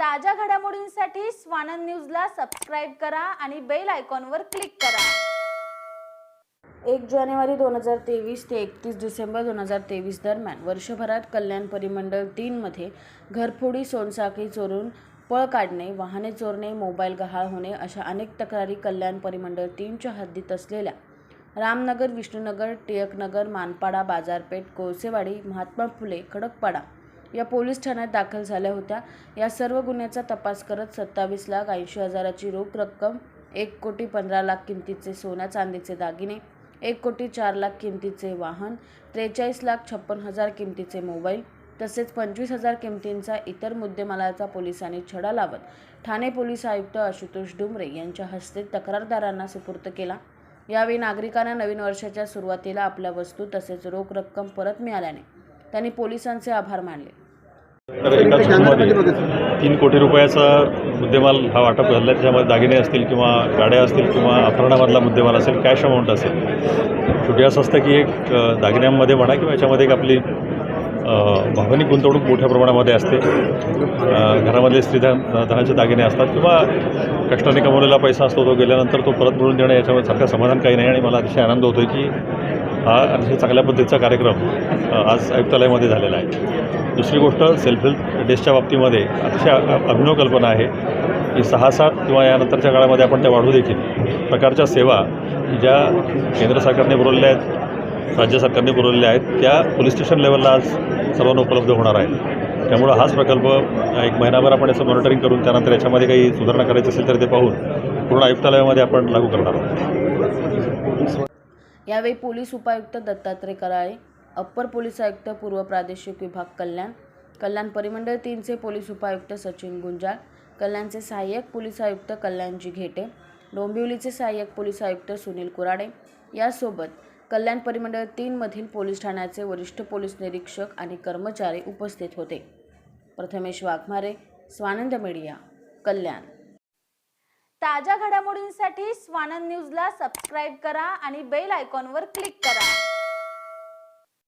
ताज्या घडामोडींसाठी स्वानंद न्यूजला सबस्क्राईब करा आणि बेल आयकॉनवर क्लिक करा. एक जानेवारी दोन हजार तेवीस ते एकतीस डिसेंबर दोन हजार तेवीस दरम्यान वर्षभरात कल्याण परिमंडळ तीनमध्ये घरफोडी सोनसाखळी चोरून पळ काढणे वाहने चोरणे मोबाईल गहाळ होणे अशा अनेक तक्रारी कल्याण परिमंडळ तीनच्या हद्दीत असलेल्या रामनगर विष्णुनगर टिळकनगर मानपाडा बाजारपेठ कोळसेवाडी महात्मा फुले खडकपाडा या पोलीस ठाण्यात दाखल झाल्या होत्या. या सर्व गुन्ह्याचा तपास करत सत्तावीस लाख ऐंशी हजाराची रोख रक्कम एक कोटी पंधरा लाख किमतीचे सोन्या चांदीचे दागिने एक कोटी चार लाख किमतीचे वाहन त्रेचाळीस लाख छप्पन हजार किमतीचे मोबाईल तसेच पंचवीस हजार किमतींचा इतर मुद्देमालाचा पोलिसांनी छडा लावत ठाणे पोलीस आयुक्त आशुतोष डुमरे यांच्या हस्ते तक्रारदारांना सुपूर्त केला. यावेळी नागरिकांना नवीन वर्षाच्या सुरुवातीला आपल्या वस्तू तसेच रोख रक्कम परत मिळाल्याने त्यांनी पोलिसांचे आभार मानले. एका चोरीमध्ये तीन कोटी रुपयाचा मुद्देमाल हा वाटप झाला. त्याच्यामध्ये दागिने असतील किंवा गाड्या असतील किंवा अपहरणामधला मुद्देमाल असेल कॅश अमाऊंट असेल. शेवटी असं असतं की एक दागिन्यांमध्ये म्हणा किंवा याच्यामध्ये एक आपली भावनिक गुंतवणूक मोठ्या प्रमाणामध्ये असते. अ, घरामधले स्त्रीधन धनाचे दागिने असतात किंवा कष्टाने कमवलेला पैसा असतो तो गेल्यानंतर तो परत मिळवून देणं याच्यामध्ये सारखं समाधान काही नाही. आणि मला अतिशय आनंद होतो आहे की हा अतिशय चांगल्या पद्धतीचा कार्यक्रम आज आयुक्तालयामध्ये झालेला आहे. दुसरी गोष्ट सेल्फ हेल्प डेस्कच्या बाबतीमध्ये अतिशय अभिनव कल्पना आहे की सहा सात किंवा यानंतरच्या काळामध्ये आपण त्या वाढवू देखील. प्रकारच्या सेवा ज्या केंद्र सरकारने पुरवलेल्या आहेत राज्य सरकारने पुरवलेल्या आहेत त्या पोलीस स्टेशन लेवलला आज सर्वांना उपलब्ध होणार आहे त्यामुळं हाच प्रकल्प एक महिनाभर आपण याचं मॉनिटरिंग करून त्यानंतर याच्यामध्ये काही सुधारणा करायची असेल तर ते पाहून पूर्ण आयुक्तालयामध्ये आपण लागू करणार आहोत. यावेळी पोलीस उपायुक्त दत्तात्रय कराळे अप्पर पोलीस आयुक्त पूर्व प्रादेशिक विभाग कल्याण. कल्याण परिमंडळ तीनचे पोलीस उपायुक्त सचिन गुंजाळ. कल्याणचे सहाय्यक पोलीस आयुक्त कल्याणजी घेटे. डोंबिवलीचे सहाय्यक पोलीस आयुक्त सुनील कुराडे. यासोबत कल्याण परिमंडळ तीनमधील पोलीस ठाण्याचे वरिष्ठ पोलीस निरीक्षक आणि कर्मचारी उपस्थित होते. प्रथमेश वाघमारे स्वानंद मीडिया कल्याण. ताज्या घडामोडींसाठी स्वानंद न्यूजला सबस्क्राईब करा आणि बेल आयकॉनवर क्लिक करा.